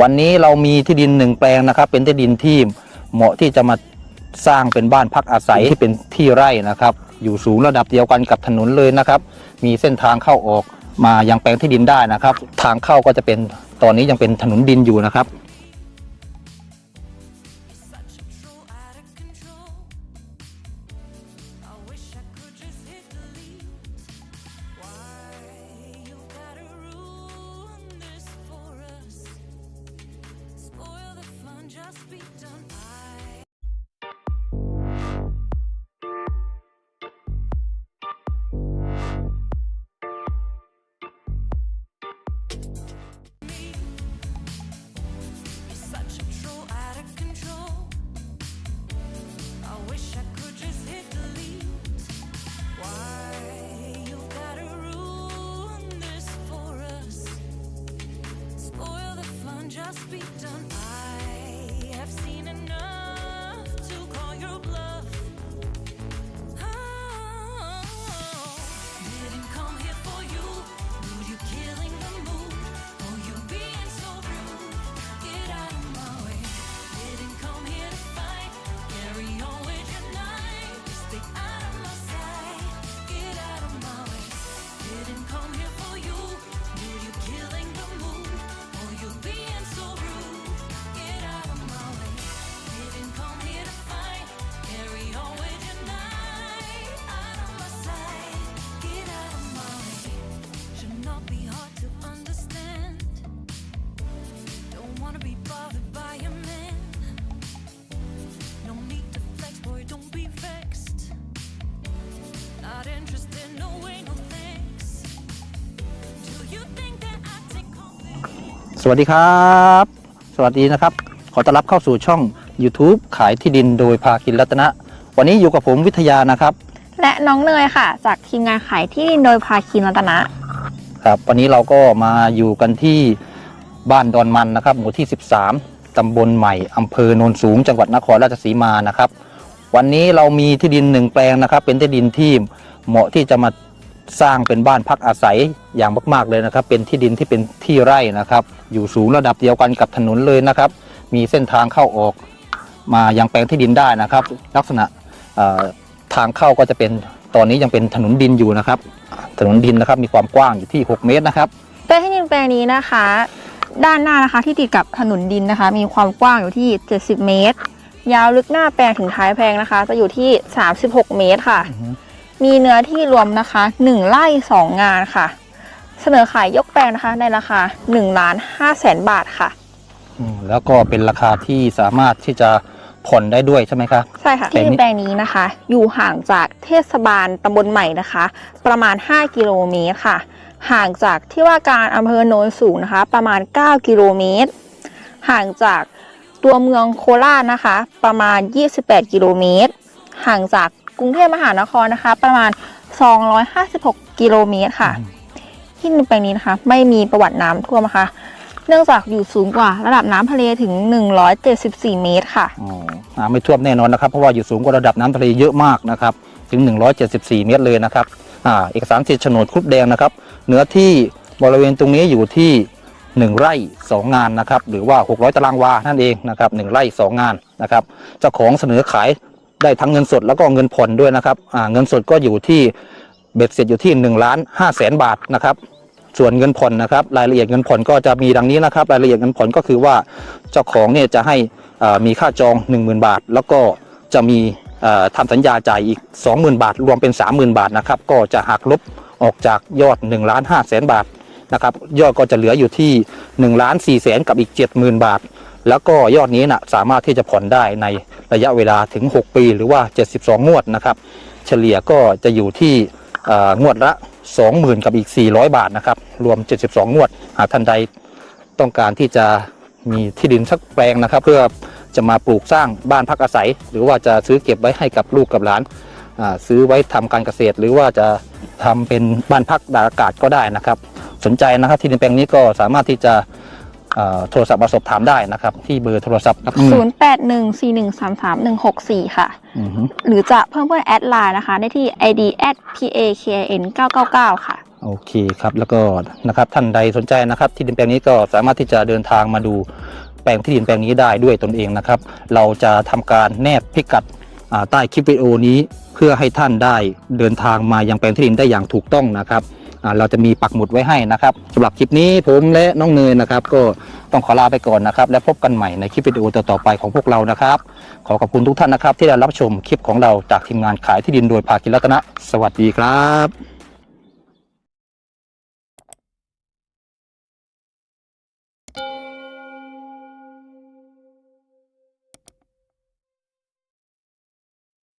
วันนี้เรามีที่ดินหนึ่งแปลงนะครับ เป็นที่ดินที่เหมาะที่จะมาสร้างเป็นบ้านพักอาศัยที่เป็นที่ไร่นะครับ อยู่สูงระดับเดียวกันกับถนนเลยนะครับ มีเส้นทางเข้าออกมายังแปลงที่ดินได้นะครับ ทางเข้าก็จะเป็นตอนนี้ยังเป็นถนนดินอยู่นะครับ just hit the leaves. Why you gotta ruin this for us? Spoil the fun, just be done. วัสดีครับ สวัสดีนะครับ ขอต้อนรับเข้าสู่ช่อง YouTube ขายที่ดินโดยภาคินรัตนะ วันนี้อยู่กับผมวิทยานะครับ และน้องเนยค่ะ จากทีมงานขายที่ดินโดยภาคีรัตนะ ครับวันนี้เราก็มาอยู่กันที่บ้านดอนมันนะครับ หมู่ที่ 13 ตำบลใหม่อำเภอโนนสูง จังหวัดนครราชสีมานะครับ วันนี้เรามีที่ดินหนึ่งแปลงนะครับ เป็นที่ดินที่เหมาะที่จะมา สร้างเป็นบ้านพักอาศัยอย่างมาก ๆเลยนะครับ เป็นที่ดินที่เป็นที่ไร่นะครับ อยู่สูงระดับเดียวกันกับถนนเลยนะครับ มีเส้นทางเข้าออกมายังแปลงที่ดินได้นะครับ ลักษณะเอ่อทางเข้าก็จะเป็นตอนนี้ยังเป็นถนนดินอยู่นะครับ ถนนดินนะครับมีความกว้างอยู่ที่ 6 เมตรนะครับแปลงที่ดินแปลงนี้นะคะ ด้านหน้านะคะที่ติดกับถนนดินนะคะ มีความกว้างอยู่ที่ 70 เมตร ยาวลึกหน้าแปลงถึงท้ายแปลงนะคะ จะอยู่ที่ 36 เมตรค่ะอือฮึ มีเนื้อที่รวมนะคะ1ไร่2 งานค่ะ เสนอขายยกแปลงนะคะในราคา1ล้าน5แสนบาทค่ะ อืมแล้วก็เป็นราคาที่สามารถที่จะผ่อนได้ด้วยใช่ไหมครับ ใช่ค่ะแปลที่งนี้ดินแปลงนี้นะคะ อยู่ห่างจากเทศบาลตำบลใหม่นะคะ ประมาณ 5 กิโลเมตรค่ะ ห่างจากที่ว่าการอำเภอโนนสูงนะคะ ประมาณ 9 กิโลเมตร ห่างจากตัวเมืองโคราชนะคะ ประมาณ 28 กิโลเมตร ห่างจาก กรุงเทพมหานครนะคะ ประมาณ 256 กิโลเมตรค่ะ ที่ดินแปลงนี้นะคะ ไม่มีประวัติน้ำท่วมนะคะ เนื่องจากอยู่สูงกว่าระดับน้ำทะเลถึง 174 เมตรค่ะ อ๋ออ่าไม่ท่วมแน่นอนนะครับ เพราะว่าอยู่สูงกว่าระดับน้ำทะเลเยอะมากนะครับ ถึง 174 เมตรเลยนะครับ อ่า เอกสารสิทธิ์โฉนดครุฑแดงนะครับ เนื้อที่บริเวณตรงนี้อยู่ที่ 1 ไร่ 2 งานนะครับ หรือว่า 600 ตารางวา นั่นเองนะครับ 1 ไร่ 2 งานนะครับ เจ้าของเสนอขาย ได้ทั้งเงินสดแล้วก็เงินผ่อนด้วยนะครับเงินสดก็อยู่ที่เบ็ดเสร็จอยู่ที่1ล้าน5แสนบาทนะครับส่วนเงินผ่อนนะครับรายละเอียดเงินผ่อนก็จะมีดังนี้นะครับ รายละเอียดเงินผ่อนก็คือว่าเจ้าของเนี่ยจะให้มีค่าจอง 10,000 บาท แล้วก็จะมีอ่าทำสัญญาจ่ายอีก 20,000 บาท รวมเป็น 30,000 บาทนะครับก็จะหักลบออกจากยอด1ล้าน5แสนบาทนะครับยอดก็จะเหลืออยู่ที่1ล้าน4แสนกับอีก 70,000 บาท แล้วก็ยอดนี้นะสามารถที่จะผ่อนได้ในระยะเวลาถึง 6 ปีหรือว่า 72 งวดนะครับ เฉลี่ยก็จะอยู่ที่งวดละ 20,000 กับอีก 400 บาทนะครับ รวม 72 งวด หากท่านใดต้องการที่จะมีที่ดินสักแปลงนะครับ เพื่อจะมาปลูกสร้างบ้านพักอาศัย หรือว่าจะซื้อเก็บไว้ให้กับลูกกับหลานซื้อไว้ทำการเกษตร หรือว่าจะทำเป็นบ้านพักตาอากาศก็ได้นะครับ สนใจนะครับที่ดินแปลงนี้ก็สามารถที่จะ โทรศัพท์มาสอบถามได้นะครับ ที่เบอร์โทรศัพท์อืม0814133164ค่ะ อือฮึหรือจะเพิ่มเพื่อนแอดไลน์นะคะ ได้ที่ id at pakin 999 ค่ะ โอเคครับ แล้วก็นะครับท่านใดสนใจนะครับ ที่ดินแปลงนี้ก็สามารถที่จะเดินทางมาดูแปลงที่ดินแปลงนี้ได้ด้วยตนเองนะครับ เราจะทำการแนบพิกัดอ่าใต้คลิปวิดีโอนี้ เพื่อให้ท่านได้เดินทางมายังแปลงที่ดินได้อย่างถูกต้องนะครับอ่า เราจะมีปักหมุดไว้ให้นะครับสำหรับคลิปนี้ผมและน้องเนยนะครับ ก็ต้องขอลาไปก่อนนะครับ และพบกันใหม่ในคลิปวิดีโอต่อๆไปของพวกเรานะครับ ขอขอบคุณทุกท่านนะครับ ที่ได้รับชมคลิปของเราจากทีมงานขายที่ดินโดยภาคินรัตนะ สวัสดีครับ